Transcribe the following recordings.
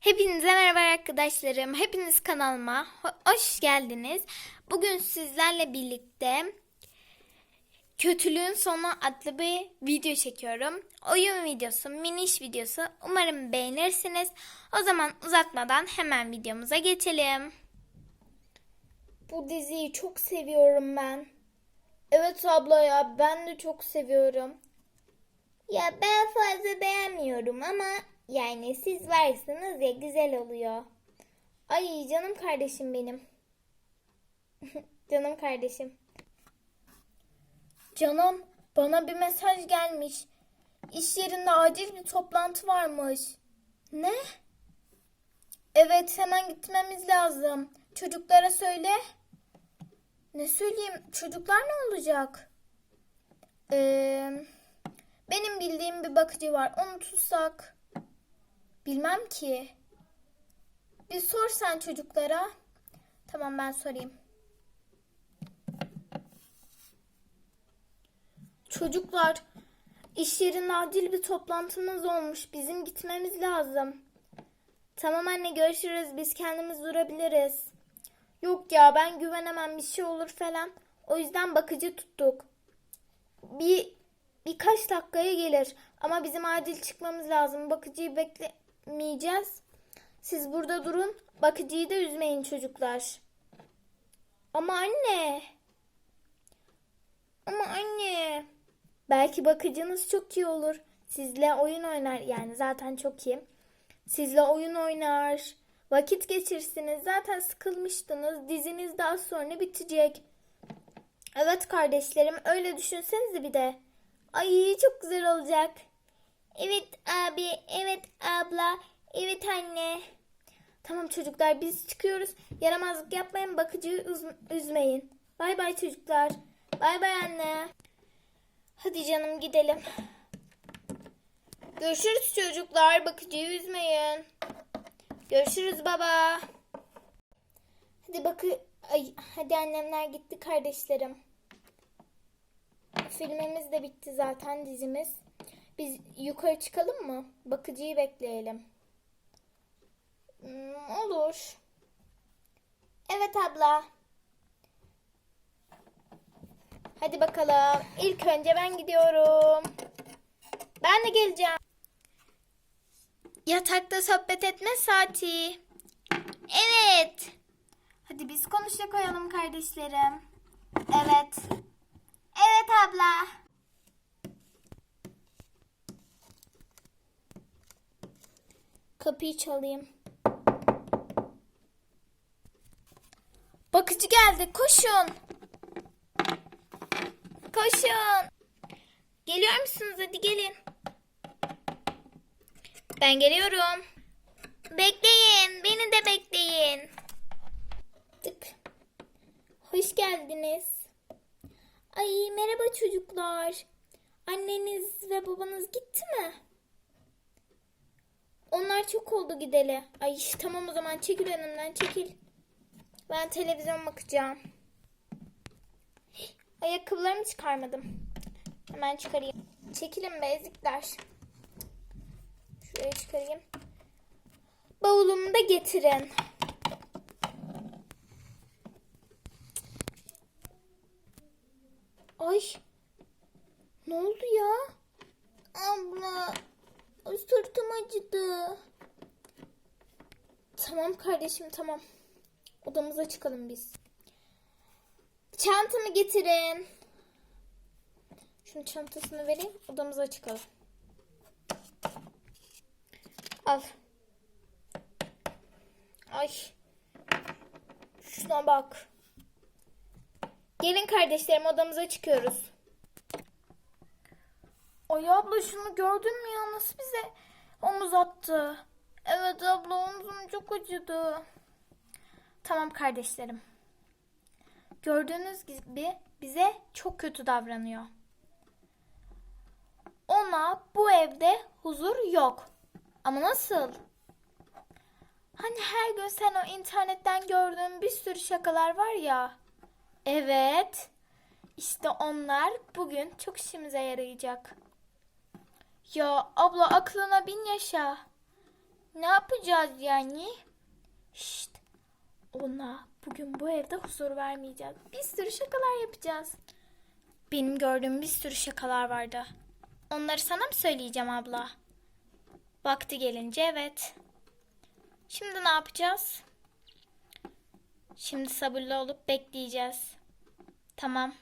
Hepinize merhaba arkadaşlarım. Hepiniz kanalıma ho- hoş geldiniz. Bugün sizlerle birlikte Kötülüğün Sonu adlı bir video çekiyorum. Oyun videosu, miniş videosu. Umarım beğenirsiniz. O zaman uzatmadan hemen videomuza geçelim. Bu diziyi çok seviyorum ben. Evet abla ya ben de çok seviyorum. Ya ben fazla beğenmiyorum ama yani siz varsınız ya güzel oluyor. Ay canım kardeşim benim. canım kardeşim. Canım bana bir mesaj gelmiş. İş yerinde acil bir toplantı varmış. Ne? Evet hemen gitmemiz lazım. Çocuklara söyle. Ne söyleyeyim? Çocuklar ne olacak? Eee... Benim bildiğim bir bakıcı var. Onu tutsak. Bilmem ki. Bir sor sen çocuklara. Tamam ben sorayım. Çocuklar, iş yerinde acil bir toplantımız olmuş. Bizim gitmemiz lazım. Tamam anne görüşürüz. Biz kendimiz durabiliriz. Yok ya ben güvenemem bir şey olur falan. O yüzden bakıcı tuttuk. Bir birkaç dakikaya gelir. Ama bizim acil çıkmamız lazım. Bakıcıyı beklemeyeceğiz. Siz burada durun. Bakıcıyı da üzmeyin çocuklar. Ama anne. Ama anne. Belki bakıcınız çok iyi olur. Sizle oyun oynar. Yani zaten çok iyi. Sizle oyun oynar. Vakit geçirsiniz. Zaten sıkılmıştınız. Diziniz daha sonra bitecek. Evet kardeşlerim öyle düşünsenize bir de. Ay çok güzel olacak. Evet abi, evet abla, evet anne. Tamam çocuklar biz çıkıyoruz. Yaramazlık yapmayın, bakıcıyı üz- üzmeyin. Bay bay çocuklar. Bay bay anne. Hadi canım gidelim. Görüşürüz çocuklar. Bakıcıyı üzmeyin. Görüşürüz baba. Hadi bakı ay hadi annemler gitti kardeşlerim. Filmimiz de bitti zaten dizimiz. Biz yukarı çıkalım mı? Bakıcıyı bekleyelim. Hmm, olur. Evet abla. Hadi bakalım. İlk önce ben gidiyorum. Ben de geleceğim. Yatakta sohbet etme saati. Evet. Hadi biz konuşa koyalım kardeşlerim. Evet. Evet abla. Kapıyı çalayım. Bakıcı geldi. Koşun. Koşun. Geliyor musunuz? Hadi gelin. Ben geliyorum. Bekleyin. Beni de bekleyin. Tık. Hoş geldiniz. Ay merhaba çocuklar. Anneniz ve babanız gitti mi? Onlar çok oldu gideli. Ay tamam o zaman çekil önümden çekil. Ben televizyon bakacağım. Ayakkabılarımı çıkarmadım. Hemen çıkarayım. Çekilin be ezikler. Şuraya çıkarayım. Bavulumu da getirin. Ay. Ne oldu ya? Abla. Sırtım acıdı. Tamam kardeşim tamam. Odamıza çıkalım biz. Çantamı getirin. Şunun çantasını vereyim. Odamıza çıkalım. Al. Ay. Şuna bak. Gelin kardeşlerim odamıza çıkıyoruz. Ay abla şunu gördün mü ya nasıl bize omuz attı. Evet abla omzum çok acıdı. Tamam kardeşlerim. Gördüğünüz gibi bize çok kötü davranıyor. Ona bu evde huzur yok. Ama nasıl? Hani her gün sen o internetten gördüğün bir sürü şakalar var ya. Evet. İşte onlar bugün çok işimize yarayacak. Ya abla aklına bin yaşa. Ne yapacağız yani? Şşt. Ona bugün bu evde huzur vermeyeceğiz. Bir sürü şakalar yapacağız. Benim gördüğüm bir sürü şakalar vardı. Onları sana mı söyleyeceğim abla? Vakti gelince evet. Şimdi ne yapacağız? Şimdi sabırlı olup bekleyeceğiz. Tamam.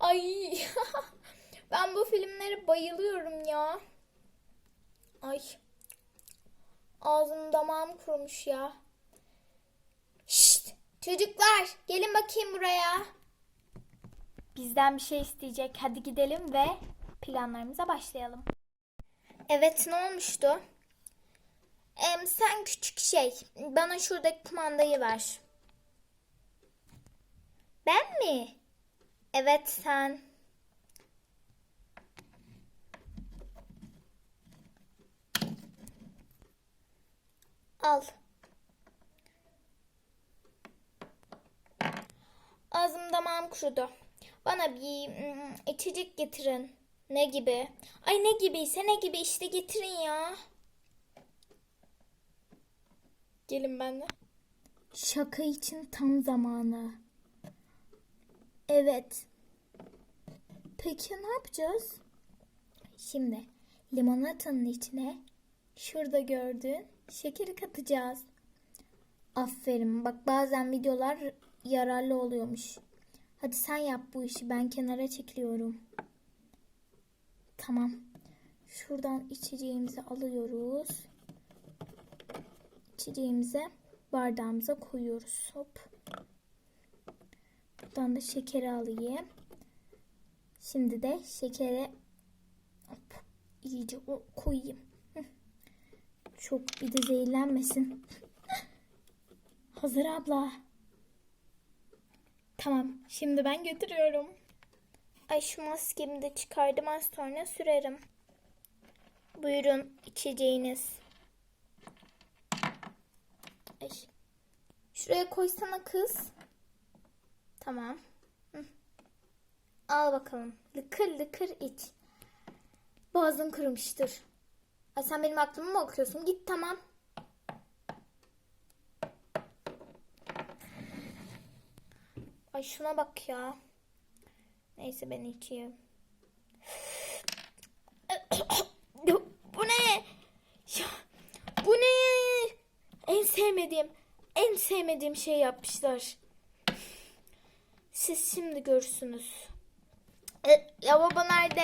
Ay ben bu filmlere bayılıyorum ya. Ay. Ağzım damağım kurumuş ya. Şşt! Çocuklar gelin bakayım buraya. Bizden bir şey isteyecek. Hadi gidelim ve planlarımıza başlayalım. Evet ne olmuştu? Em, sen küçük şey. Bana şuradaki kumandayı ver. Ben mi? Evet sen. Al. Ağzım damağım kurudu. Bana bir mm, içecek getirin. Ne gibi? Ay ne gibiyse ne gibi işte getirin ya. Gelin benimle. Şaka için tam zamanı. Evet. Peki ne yapacağız? Şimdi limonatanın içine şurada gördüğün şekeri katacağız. Aferin. Bak bazen videolar yararlı oluyormuş. Hadi sen yap bu işi. Ben kenara çekiliyorum. Tamam. Şuradan içeceğimizi alıyoruz. İçeceğimize bardağımıza koyuyoruz. Hop. Buradan da şekeri alayım. Şimdi de şekere hop, iyice koyayım. Çok bir de zehirlenmesin. Hazır abla. Tamam. Şimdi ben götürüyorum. Ay şu maskemi de çıkardım az sonra sürerim. Buyurun içeceğiniz. Ay. Şuraya koysana kız. Tamam. Hı. Al bakalım. Lıkır lıkır iç. Boğazın kurumuştur. Ay sen benim aklımı mı okuyorsun? Git tamam. Ay şuna bak ya. Neyse ben içeyim. bu ne? Ya, bu ne? En sevmediğim, en sevmediğim şey yapmışlar. Siz şimdi görürsünüz. E, ya baba nerede?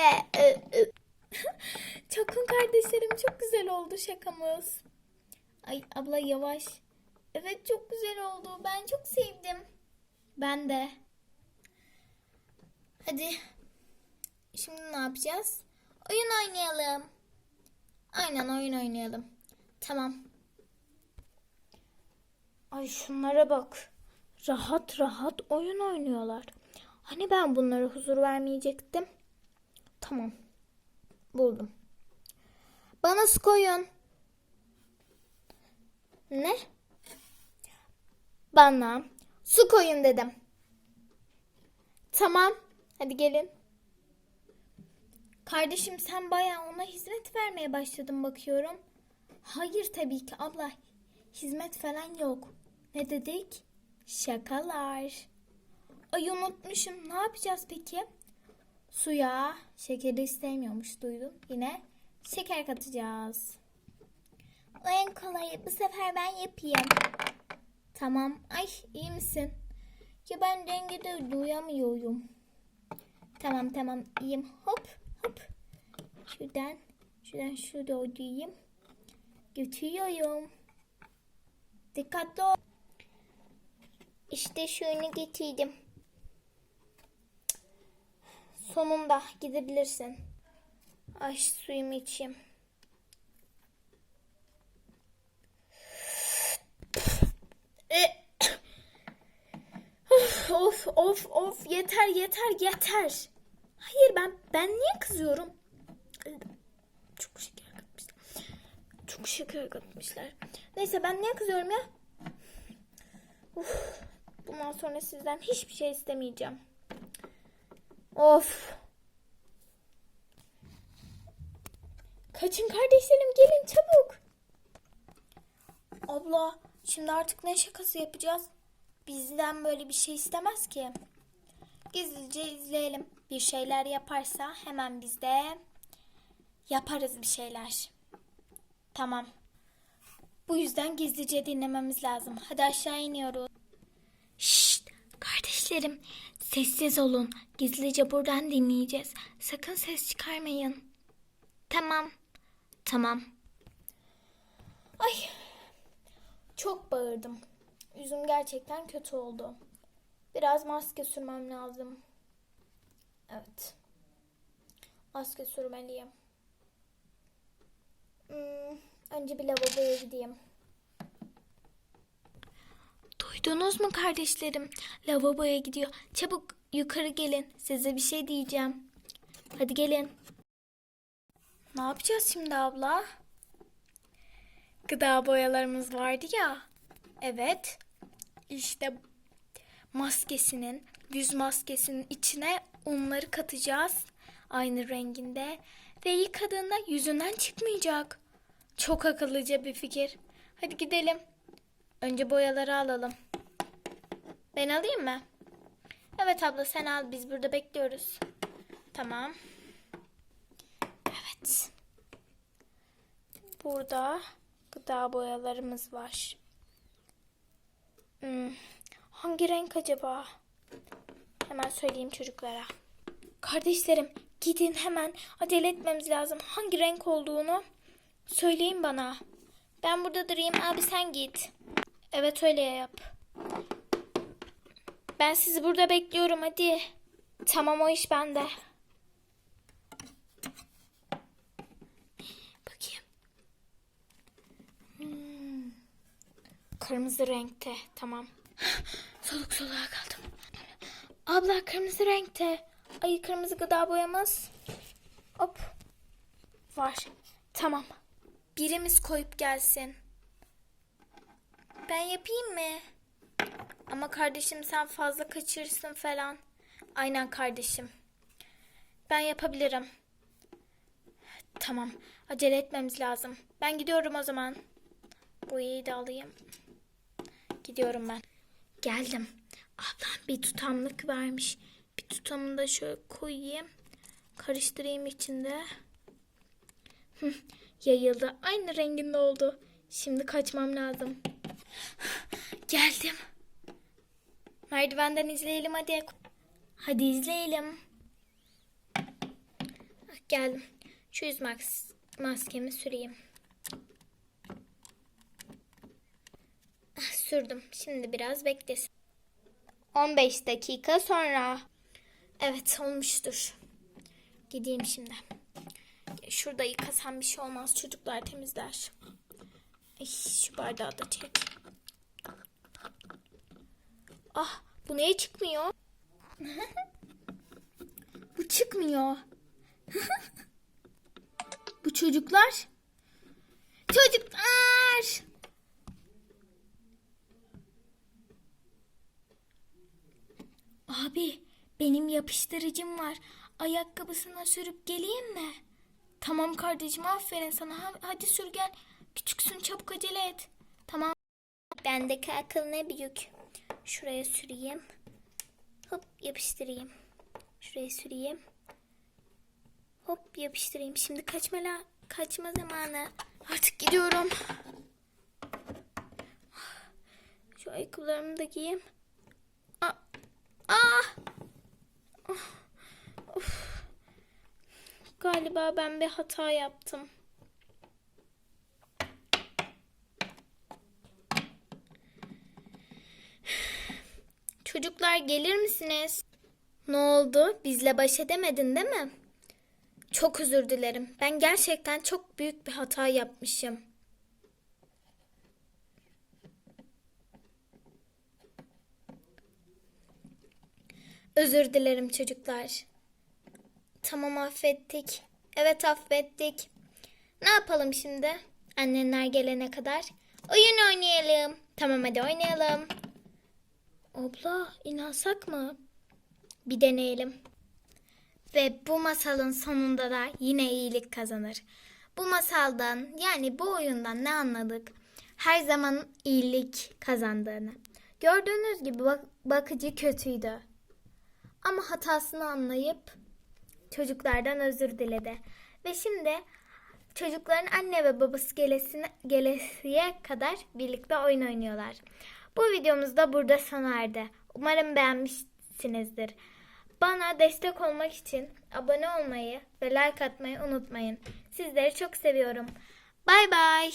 Çakın kardeşlerim çok güzel oldu şakamız. Ay abla yavaş. Evet çok güzel oldu. Ben çok sevdim. Ben de. Hadi. Şimdi ne yapacağız? Oyun oynayalım. Aynen oyun oynayalım. Tamam. Ay şunlara bak. Rahat rahat oyun oynuyorlar. Hani ben bunlara huzur vermeyecektim. Tamam. Buldum. Bana su koyun. Ne? Bana su koyun dedim. Tamam. Hadi gelin. Kardeşim sen bayağı ona hizmet vermeye başladın bakıyorum. Hayır tabii ki abla. Hizmet falan yok. Ne dedik? Şakalar. Ay unutmuşum. Ne yapacağız peki? Suya şekeri istemiyormuş duydum. Yine şeker katacağız. En kolayı. Bu sefer ben yapayım. Tamam. Ay iyi misin? Ya ben dengede duyamıyorum. Tamam tamam iyiyim. Hop hop. Şuradan şuradan şurada oynayayım. Götürüyorum. Dikkatli ol. İşte şunu getirdim. Sonunda gidebilirsin. Ay suyumu içeyim. Of of of yeter yeter yeter. Hayır ben ben niye kızıyorum? Çok şeker katmışlar. Çok şeker katmışlar. Neyse ben niye kızıyorum ya? Uf, bundan sonra sizden hiçbir şey istemeyeceğim. Of. Kaçın kardeşlerim gelin çabuk. Abla şimdi artık ne şakası yapacağız? Bizden böyle bir şey istemez ki. Gizlice izleyelim. Bir şeyler yaparsa hemen biz de yaparız bir şeyler. Tamam. Bu yüzden gizlice dinlememiz lazım. Hadi aşağı iniyoruz. Kardeşlerim sessiz olun. Gizlice buradan dinleyeceğiz. Sakın ses çıkarmayın. Tamam. Tamam. Ay çok bağırdım. Yüzüm gerçekten kötü oldu. Biraz maske sürmem lazım. Evet. Maske sürmeliyim. Hmm, önce bir lavaboya gideyim. Duydunuz mu kardeşlerim? Lavaboya gidiyor. Çabuk yukarı gelin. Size bir şey diyeceğim. Hadi gelin. Ne yapacağız şimdi abla? Gıda boyalarımız vardı ya. Evet. İşte maskesinin, yüz maskesinin içine unları katacağız. Aynı renginde. Ve yıkadığında yüzünden çıkmayacak. Çok akıllıca bir fikir. Hadi gidelim. Önce boyaları alalım. Ben alayım mı? Evet abla sen al. Biz burada bekliyoruz. Tamam. Evet. Burada gıda boyalarımız var. Hmm, hangi renk acaba? Hemen söyleyeyim çocuklara. Kardeşlerim gidin hemen acele etmemiz lazım. Hangi renk olduğunu söyleyin bana. Ben burada durayım abi sen git. Evet öyle yap. Ben sizi burada bekliyorum hadi. Tamam o iş bende. Bakayım. Hmm. Kırmızı renkte. Tamam. Soluk soluğa kaldım. Abla kırmızı renkte. Ay kırmızı gıda boyamız. Hop. Var. Tamam. Birimiz koyup gelsin. Ben yapayım mı? Ama kardeşim sen fazla kaçırırsın falan. Aynen kardeşim. Ben yapabilirim. Tamam. Acele etmemiz lazım. Ben gidiyorum o zaman. Boyayı da alayım. Gidiyorum ben. Geldim. Ablam bir tutamlık vermiş. Bir tutamını da şöyle koyayım. Karıştırayım içinde. Yayıldı. Aynı renginde oldu. Şimdi kaçmam lazım. Geldim. Merdivenden izleyelim hadi. Hadi izleyelim. Geldim. Şu yüz mas maskemi süreyim. Sürdüm. Şimdi biraz beklesin. 15 dakika sonra. Evet olmuştur. Gideyim şimdi. Şurada yıkasam bir şey olmaz. Çocuklar temizler. Ay, şu bardağı da çek. Ah bu niye çıkmıyor? bu çıkmıyor. bu çocuklar. Çocuklar. Abi benim yapıştırıcım var. Ayakkabısına sürüp geleyim mi? Tamam kardeşim aferin sana. Ha- Hadi sür gel. Küçüksün çabuk acele et. Tamam. Bendeki akıl ne büyük. Şuraya süreyim. Hop yapıştırayım. Şuraya süreyim. Hop yapıştırayım. Şimdi kaçmala kaçma zamanı. Artık gidiyorum. Şu ayakkabılarımı da giyeyim. Aa! Aa! Of. Galiba ben bir hata yaptım. Çocuklar gelir misiniz? Ne oldu? Bizle baş edemedin değil mi? Çok özür dilerim. Ben gerçekten çok büyük bir hata yapmışım. Özür dilerim çocuklar. Tamam affettik. Evet affettik. Ne yapalım şimdi? Annenler gelene kadar. Oyun oynayalım. Tamam hadi oynayalım. Abla inansak mı? Bir deneyelim. Ve bu masalın sonunda da yine iyilik kazanır. Bu masaldan yani bu oyundan ne anladık? her zaman iyilik kazandığını. Gördüğünüz gibi bak- bakıcı kötüydü. Ama hatasını anlayıp çocuklardan özür diledi. Ve şimdi çocukların anne ve babası gelesine, gelesiye kadar birlikte oyun oynuyorlar. Bu videomuz da burada sona erdi. Umarım beğenmişsinizdir. Bana destek olmak için abone olmayı ve like atmayı unutmayın. Sizleri çok seviyorum. Bay bay.